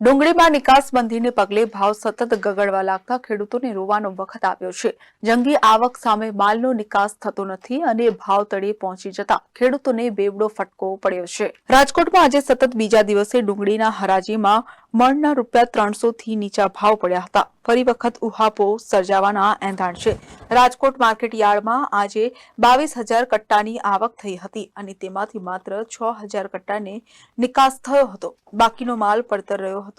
ડુંગળીમાં નિકાસબંધીને પગલે ભાવ સતત ગગડવા લાગતા ખેડૂતોને રોવાનો વખત આવ્યો છે. જંગી આવક સામે માલનો નિકાસ થતો નથી અને ભાવ તળે પહોંચી જતા ખેડૂતોને બેવડો ફટકો પડ્યો છે. રાજકોટમાં આજે સતત બીજા દિવસે ડુંગળીના હરાજીમાં મણના રૂપિયા ત્રણસો થી નીચા ભાવ પડ્યા હતા. ફરી વખત ઉહાપો સર્જાવાના એંધાણ છે. રાજકોટ માર્કેટ યાર્ડમાં આજે બાવીસ હજાર કટ્ટાની આવક થઈ હતી અને તેમાંથી માત્ર છ હજાર કટ્ટાને નિકાસ થયો હતો. બાકીનો માલ પડતર રહ્યો હતો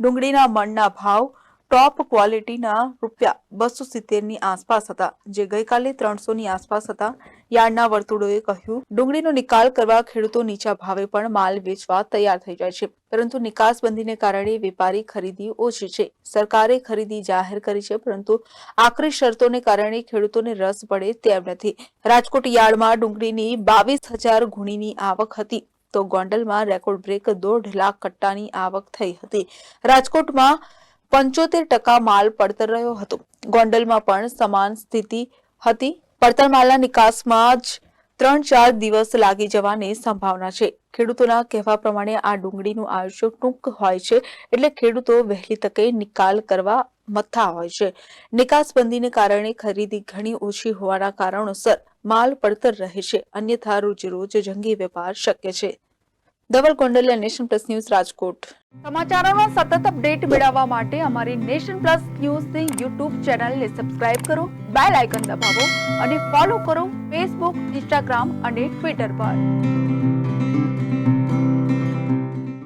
ડુંગળીના મણના ભાવ ટોપ ક્વોલિટીના રૂપિયા બસો સિત્તેરની આસપાસ હતા, જે ગઈકાલે ત્રણસોની આસપાસ હતા, યાર્ડના વર્તુળોએ કહ્યું. ડુંગળીનો નિકાલ કરવા ખેડૂતો નીચા ભાવે પણ માલ વેચવા તૈયાર થઈ જાય છે, પરંતુ નિકાસબંધીને કારણે વેપારી ખરીદી ઓછી છે. સરકારે ખરીદી જાહેર કરી છે, પરંતુ આકરી શરતોને કારણે ખેડૂતોને રસ પડે તેમ નથી. રાજકોટ યાર્ડમાં ડુંગળીની બાવીસ હજાર ગુણીની આવક હતી. તો ગોંડલમાં રેકોર્ડ બ્રેક દોઢ લાખ કટ્ટાની આવક થઈ હતી. રાજકોટમાં પંચોતેર ટકા માલ પડતર રહ્યો હતો. ગોંડલમાં પણ સમાન સ્થિતિ હતી. પડતર માલના નિકાસમાં જ ત્રણ ચાર દિવસ લાગી જવાની સંભાવના છે. ખેડૂતોના કહેવા પ્રમાણે આ ડુંગળીનું આયુષ્ય ટૂંક હોય છે એટલે ખેડૂતો વહેલી તકે નિકાલ કરવા મથા હોય છે. નિકાસબંધીને કારણે ખરીદી ઘણી ઓછી હોવાના કારણોસર માલ પડતર રહે છે. અન્યથા રોજ રોજ જંગી વેપાર શક્ય છે. Dhaval Kondaliya nation plus news Rajkot. સમાચારોનો સતત અપડેટ મેળવવા માટે અમારી નેશન પ્લસ ન્યૂઝની યુટ્યુબ ચેનલને સબસ્ક્રાઇબ કરો, બેલ આઇકન દબાવો અને ફોલો કરો ફેસબુક, ઇન્સ્ટાગ્રામ અને ટ્વિટર પર.